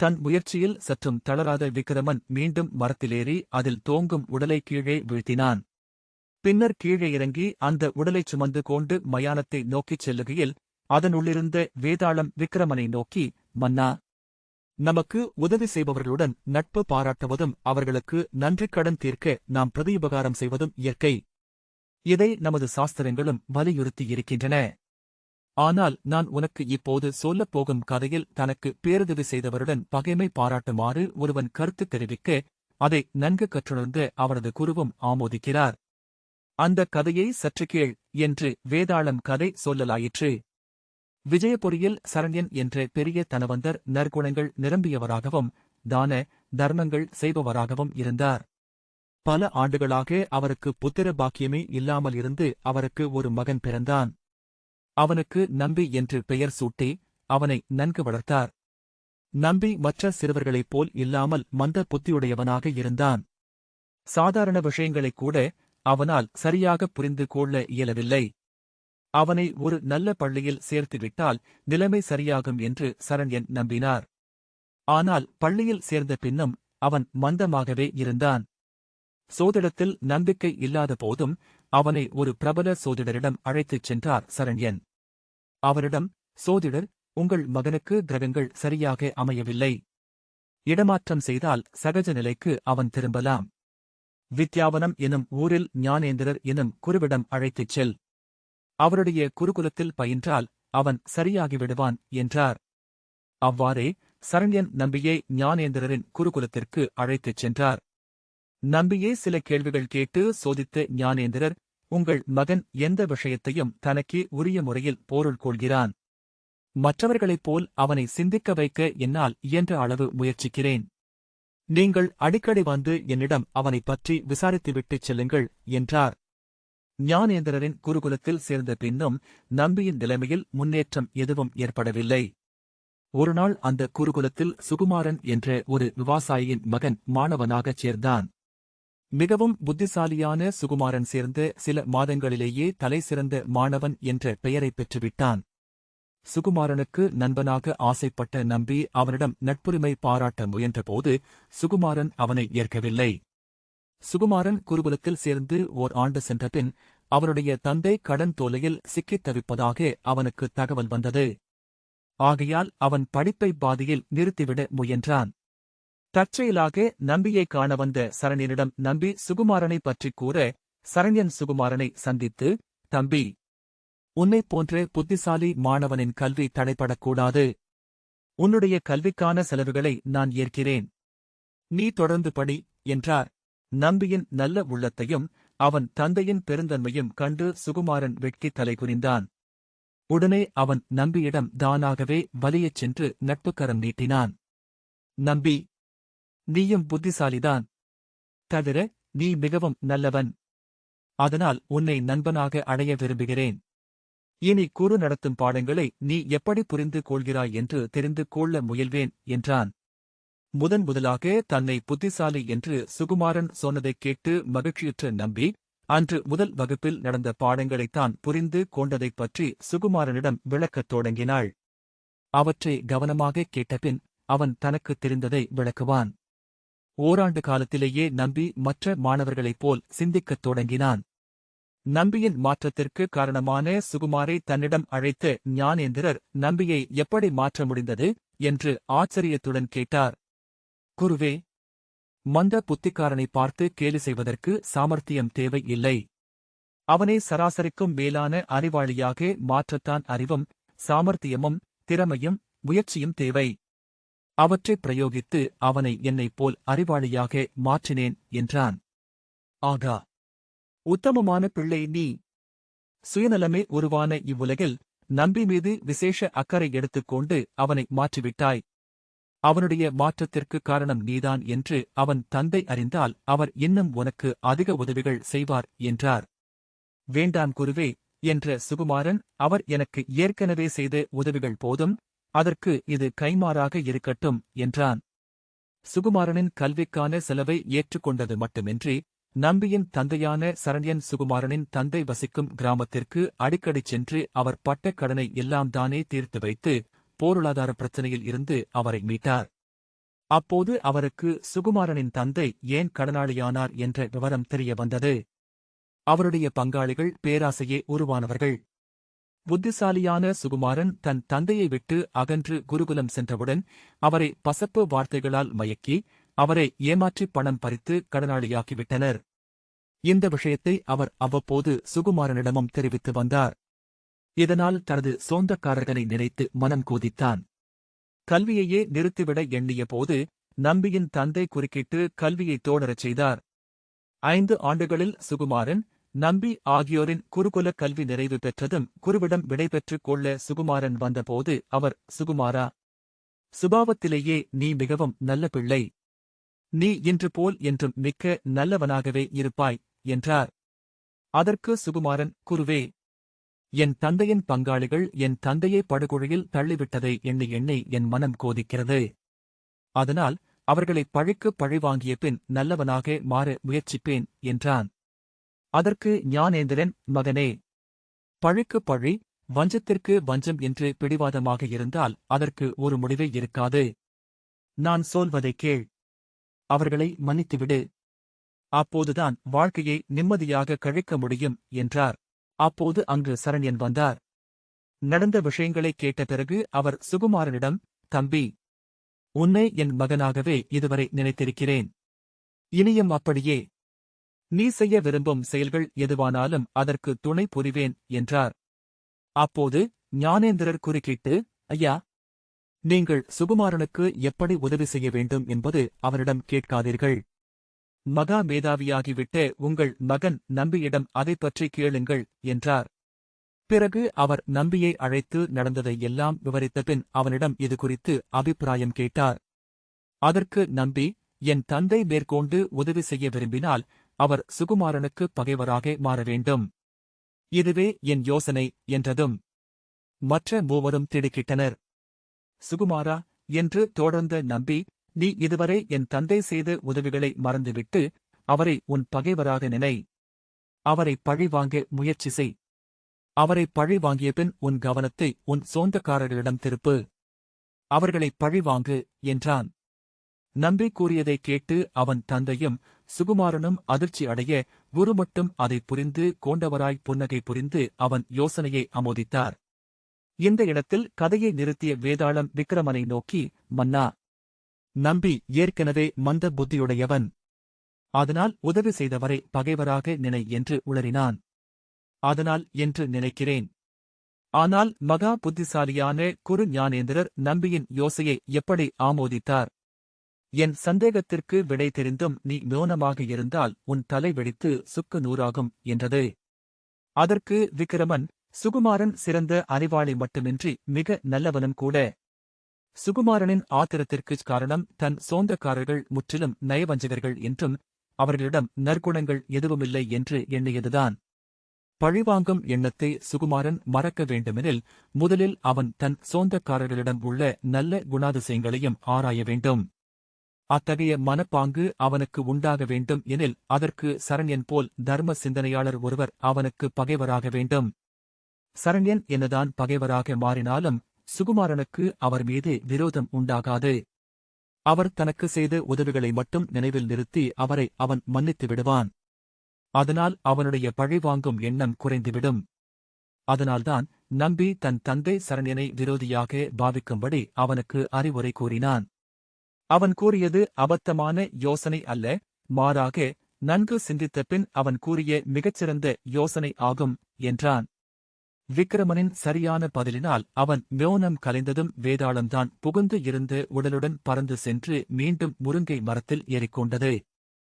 தன் முயற்சியில் சற்றும் தளராத விக்கிரமன் மீண்டும் மரத்திலேறி அதில் தோங்கும் உடலை கீழே வீழ்த்தினான். பின்னர் கீழே இறங்கி அந்த உடலைச் சுமந்து கொண்டு மயானத்தை நோக்கிச் செல்லுகையில் அதனுள்ளிருந்த வேதாளம் விக்கிரமனை நோக்கி மன்னா நமக்கு உதவி செய்பவர்களுடன் நட்பு பாராட்டுவதும் அவர்களுக்கு நன்றிக் கடன் தீர்க்க நாம் பிரதியுபகாரம் செய்வதும் இயற்கை. இதை நமது சாஸ்திரங்களும் வலியுறுத்தியிருக்கின்றன. ஆனால் நான் உனக்கு இப்போது சொல்லப் போகும் கதையில் தனக்கு பேருதவி செய்தவருடன் பகைமை பாராட்டுமாறு ஒருவன் கருத்து தெரிவிக்க அதை நன்கு கற்றுணர்ந்த அவரது குருவும் ஆமோதிக்கிறார். அந்த கதையை சற்று கேள் என்று வேதாளம் கதை சொல்லலாயிற்று. விஜயபுரியில் சரண்யன் என்ற பெரிய தனவந்தர் நற்குணங்கள் நிரம்பியவராகவும் தான தர்மங்கள் செய்பவராகவும் இருந்தார். பல ஆண்டுகளாக அவருக்கு புத்திர பாக்கியமே இல்லாமல் இருந்து அவருக்கு ஒரு மகன் பிறந்தான். அவனுக்கு நம்பி என்று பெயர் சூட்டி அவனை நன்கு வளர்த்தார். நம்பி மற்ற சிறுவர்களைப் போல் இல்லாமல் மந்த புத்தியுடையவனாக இருந்தான். சாதாரண விஷயங்களைக் கூட அவனால் சரியாக புரிந்து கொள்ள இயலவில்லை. அவனை ஒரு நல்ல பள்ளியில் சேர்த்துவிட்டால் நிலைமை சரியாகும் என்று சரண்யன் நம்பினார். ஆனால் பள்ளியில் சேர்ந்த பின்னும் அவன் மந்தமாகவே இருந்தான். சோதிடத்தில் நம்பிக்கை இல்லாத போதும் அவனை ஒரு பிரபல சோதிடரிடம் அழைத்துச் சென்றார் சரண்யன். அவரிடம் சோதிடர் உங்கள் மகனுக்கு கிரகங்கள் சரியாக அமையவில்லை. இடமாற்றம் செய்தால் சகஜ நிலைக்கு அவன் திரும்பலாம். வித்யாவனம் எனும் ஊரில் ஞானேந்திரர் எனும் குருவிடம் அழைத்துச் செல். அவருடைய குருகுலத்தில் பயின்றால் அவன் சரியாகிவிடுவான் என்றார். அவ்வாறே சரண்யன் நம்பியை ஞானேந்திரரின் குருகுலத்திற்கு அழைத்துச் சென்றார். நம்பியே சில கேள்விகள் கேட்டு சோதித்த ஞானேந்திரர் உங்கள் மகன் எந்த விஷயத்தையும் தனக்கே உரிய முறையில் பொருள் கொள்கிறான். மற்றவர்களைப் போல் அவனை சிந்திக்க வைக்க என்னால் இயன்ற அளவு முயற்சிக்கிறேன். நீங்கள் அடிக்கடி வந்து என்னிடம் அவனைப் பற்றி விசாரித்துவிட்டுச் செல்லுங்கள் என்றார். ஞானேந்திரரின் குருகுலத்தில் சேர்ந்த பின்னும் நம்பியின் நிலைமையில் முன்னேற்றம் எதுவும் ஏற்படவில்லை. ஒருநாள் அந்த குருகுலத்தில் சுகுமாரன் என்ற ஒரு விவசாயியின் மகன் மாணவனாகச் சேர்ந்தான். மிகவும் புத்திசாலியான சுகுமாரன் சேர்ந்து சில மாதங்களிலேயே தலைசிறந்த மாணவன் என்ற பெயரைப் பெற்றுவிட்டான். சுகுமாரனுக்கு நண்பனாக ஆசைப்பட்ட நம்பி அவனிடம் நட்புரிமை பாராட்ட முயன்றபோது சுகுமாரன் அவனை ஏற்கவில்லை. சுகுமாரன் குருகுலத்தில் சேர்ந்து ஓர் ஆண்டு சென்றபின் அவனுடைய தந்தை கடன் தோலையில் சிக்கித் தவிப்பதாக அவனுக்கு தகவல் வந்தது. ஆகையால் அவன் படிப்பை பாதியில் நிறுத்திவிட முயன்றான். தற்செயலாக நம்பியை காண வந்த சரண்யனிடம் நம்பி சுகுமாரனை பற்றிக் கூற சரண்யன் சுகுமாரனை சந்தித்து தம்பி உன்னைப் போன்ற புத்திசாலி மாணவனின் கல்வி தடைப்படக்கூடாது. உன்னுடைய கல்விக்கான செலவுகளை நான் ஏற்கிறேன். நீ தொடர்ந்து படி என்றார். நம்பியின் நல்ல உள்ளத்தையும் அவன் தந்தையின் பெருந்தன்மையும் கண்டு சுகுமாரன் வெட்கி தலைகுனிந்தான் உடனே அவன் நம்பியிடம் தானாகவே வலியச் சென்று நட்புக்கரம் நீட்டினான். நம்பி நீயும் புத்திசாலிதான். தவிர நீ மிகவும் நல்லவன். அதனால் உன்னை நண்பனாக அடைய விரும்புகிறேன். இனி குறு நடத்தும் பாடங்களை நீ எப்படி புரிந்து கொள்கிறாய் என்று தெரிந்து கொள்ள முயல்வேன் என்றான். முதன் முதலாக தன்னை புத்திசாலி என்று சுகுமாரன் சொன்னதைக் கேட்டு மகிழ்ச்சியுற்ற நம்பி அன்று முதல் வகுப்பில் நடந்த பாடங்களைத்தான் புரிந்து கொண்டதைப் பற்றி சுகுமாரனிடம் விளக்கத் தொடங்கினாள். அவற்றை கவனமாக கேட்டபின் அவன் தனக்குத் தெரிந்ததை விளக்குவான். ஓராண்டு காலத்திலேயே நம்பி மற்ற மாணவர்களைப் போல் சிந்திக்கத் தொடங்கினான். நம்பியின் மாற்றத்திற்கு காரணமான சுகுமாரை தன்னிடம் அழைத்த ஞானேந்திரர் நம்பியை எப்படி மாற்ற முடிந்தது? என்று ஆச்சரியத்துடன் கேட்டார். குருவே மந்த புத்திக்காரனை பார்த்து கேலி செய்வதற்கு சாமர்த்தியம் தேவை இல்லை அவனை சராசரிக்கும் மேலான அறிவாளியாக மாற்றத்தான் அறிவும் சாமர்த்தியமும் திறமையும் முயற்சியும் தேவை. அவற்றைப் பிரயோகித்து அவனை என்னைப் போல் அறிவாளியாக மாற்றினேன் என்றான். ஆகா உத்தமமான பிள்ளை நீ. சுயநலமே உருவான இவ்வுலகில் நம்பி மீது விசேஷ அக்கறை எடுத்துக்கொண்டு அவனை மாற்றிவிட்டாய். அவனுடைய மாற்றத்திற்கு காரணம் நீதான் என்று அவன் தந்தை அறிந்தால் அவர் இன்னும் உனக்கு அதிக உதவிகள் செய்வார் என்றார். வேண்டாம் குருவே என்ற சுகுமாரன் அவர் எனக்கு ஏற்கனவே செய்த உதவிகள் போதும் அதற்கு இது கைமாறாக இருக்கட்டும் என்றான். சுகுமாரனின் கல்விக்கான செலவை ஏற்றுக்கொண்டது மட்டுமின்றி நம்பியின் தந்தையான சரண்யன் சுகுமாரனின் தந்தை வசிக்கும் கிராமத்திற்கு அடிக்கடி சென்று அவர் பட்ட கடனை எல்லாம் தானே தீர்த்து வைத்து பொருளாதார பிரச்சனையில் இருந்து அவரை மீட்டார். அப்போது அவருக்கு சுகுமாரனின் தந்தை ஏன் கடனாளியானார் என்ற விவரம் தெரிய வந்தது. அவருடைய பங்காளிகள் பேராசையே உருவானவர்கள். புத்திசாலியான சுகுமாரன் தன் தந்தையை விட்டு அகன்று குருகுலம் சென்றவுடன் அவரை பசப்பு வார்த்தைகளால் மயக்கி அவரை ஏமாற்றி பணம் பறித்து கடனாளியாக்கிவிட்டனர். இந்த விஷயத்தை அவர் அவ்வப்போது சுகுமாரனிடமும் தெரிவித்து வந்தார். இதனால் தனது சொந்தக்காரர்களை நினைத்து மனம் கோதித்தான். கல்வியையே நிறுத்திவிட எண்ணிய போது நம்பியின் தந்தை குறுக்கிட்டு கல்வியை தோழரச் செய்தார். ஐந்து ஆண்டுகளில் சுகுமாரன் நம்பி ஆகியோரின் குருகுல கல்வி நிறைவு பெற்றதும் குருவிடம் விடைபெற்றுக் கொள்ள சுகுமாரன் வந்தபோது அவர் சுகுமாரா சுபாவத்திலேயே நீ மிகவும் நல்ல பிள்ளை. நீ இன்று போல் என்றும் மிக்க நல்லவனாகவே இருப்பாய் என்றார். அதற்கு சுகுமாரன் குருவே என் தந்தையின் பங்காளிகள் என் தந்தையை படுகொழியில் தள்ளிவிட்டதை எண்ணி எண்ணி என் மனம் கோதிக்கிறது. அதனால் அவர்களை பழிக்கு பழிவாங்கிய பின் நல்லவனாக மாற முயற்சிப்பேன் என்றான். அதற்கு ஞானேந்திரன் மகனே பழிக்கு பழி வஞ்சத்திற்கு வஞ்சம் என்று பிடிவாதமாக இருந்தால் அதற்கு ஒரு முடிவே இருக்காது. நான் சொல்வதை கேள். அவர்களை மன்னித்துவிடு. அப்போதுதான் வாழ்க்கையை நிம்மதியாக கழிக்க முடியும் என்றார். அப்போது அங்கு சரண்யன் வந்தார். நடந்த விஷயங்களை கேட்ட பிறகு அவர் சுகுமாரனிடம் தம்பி உன்னை என் மகனாகவே இதுவரை நினைத்திருக்கிறேன். இனியும் அப்படியே நீ செய்ய விரும்பும் செயல்கள் எதுவானாலும் அதற்கு துணை புரிவேன் என்றார். அப்போது ஞானேந்திரர் குறுக்கிட்டு ஐயா நீங்கள் சுகுமாரனுக்கு எப்படி உதவி செய்ய வேண்டும் என்பது அவரிடம் கேட்காதீர்கள். மகா மேதாவியாகிவிட்ட உங்கள் மகன் நம்பியிடம் அதைப் பற்றி கேளுங்கள் என்றார். பிறகு அவர் நம்பியை அழைத்து நடந்ததை எல்லாம் விவரித்த பின் அவனிடம் இது குறித்து அபிப்பிராயம் கேட்டார். அதற்கு நம்பி என் தந்தை மேற்கொண்டு உதவி செய்ய விரும்பினால் அவர் சுகுமாரனுக்கு பகைவராக மாற வேண்டும். இதுவே என் யோசனை என்றதும் மற்ற மூவரும் திடுக்கிட்டனர். சுகுமாரா என்று தொடர்ந்த நம்பி நீ இதுவரை என் தந்தை செய்த உதவிகளை மறந்துவிட்டு அவரை உன் பகைவராக நினை. அவரை பழிவாங்க முயற்சி செய். அவரை பழிவாங்கிய பின் உன் கவனத்தை உன் சொந்தக்காரர்களிடம் திருப்பு. அவர்களை பழிவாங்கு என்றான். நம்பி கூறியதைக் கேட்டு அவன் தந்தையும் சுகுமாரனும் அதிர்ச்சி அடைய குரு மட்டும் அதை புரிந்து கோண்டவராய் புன்னகை புரிந்து அவன் யோசனையை அமோதித்தார். இந்த இடத்தில் கதையை நிறுத்திய வேதாளம் விக்கிரமனை நோக்கி மன்னா நம்பி ஏற்கனவே மந்த புத்தியுடையவன். அதனால் உதவி செய்தவரை பகைவராக நினை என்று உளறினான். அதனால் என்று நினைக்கிறேன். ஆனால் மகா புத்திசாலியான குரு ஞானேந்திரர் நம்பியின் யோசையை எப்படி ஆமோதித்தார்? என் சந்தேகத்திற்கு விடை தெரிந்தும் நீ மௌனமாக இருந்தால் உன் தலை வெடித்து சுக்கு நூறாகும் என்றது. அதற்கு விக்கிரமன் சுகுமாரன் சிறந்த அறிவாளி மட்டுமின்றி மிக நல்லவனும் கூட. சுகுமாரனின் ஆத்திரத்திற்குச் காரணம் தன் சொந்தக்காரர்கள் முற்றிலும் நயவஞ்சகர்கள் என்றும் அவர்களிடம் நற்குணங்கள் எதுவுமில்லை என்று எண்ணியதுதான். பழிவாங்கும் எண்ணத்தை சுகுமாரன் மறக்க வேண்டுமெனில் முதலில் அவன் தன் சொந்தக்காரர்களிடம் உள்ள நல்ல குணாதிசயங்களையும் ஆராய வேண்டும். அத்தகைய மனப்பாங்கு அவனுக்கு உண்டாக வேண்டும் எனில் அதற்கு சரண்யன் போல் தர்ம சிந்தனையாளர் ஒருவர் அவனுக்கு பகைவராக வேண்டும். சரண்யன் என்னதான் பகைவராக மாறினாலும் சுகுமாரனுக்கு அவர் மீது விரோதம் உண்டாகாது. அவர் தனக்கு செய்த உதவிகளை மட்டும் நினைவில் நிறுத்தி அவரை அவன் மன்னித்து விடுவான். அதனால் அவனுடைய பழிவாங்கும் எண்ணம் குறைந்துவிடும். அதனால்தான் நம்பி தன் தந்தை சரண்யனை விரோதியாக பாவிக்கும்படி அவனுக்கு அறிவுரை கூறினான். அவன் கூறியது அபத்தமான யோசனை அல்ல மாறாக நன்கு சிந்தித்த பின் அவன் கூறிய மிகச்சிறந்த யோசனை ஆகும் என்றான். விக்கிரமனின் சரியான பதிலினால் அவன் மௌனம் கலைந்ததும் வேதாளம்தான் புகுந்து இருந்து உடலுடன் பறந்து சென்று மீண்டும் முருங்கை மரத்தில் ஏறிக்கொண்டது.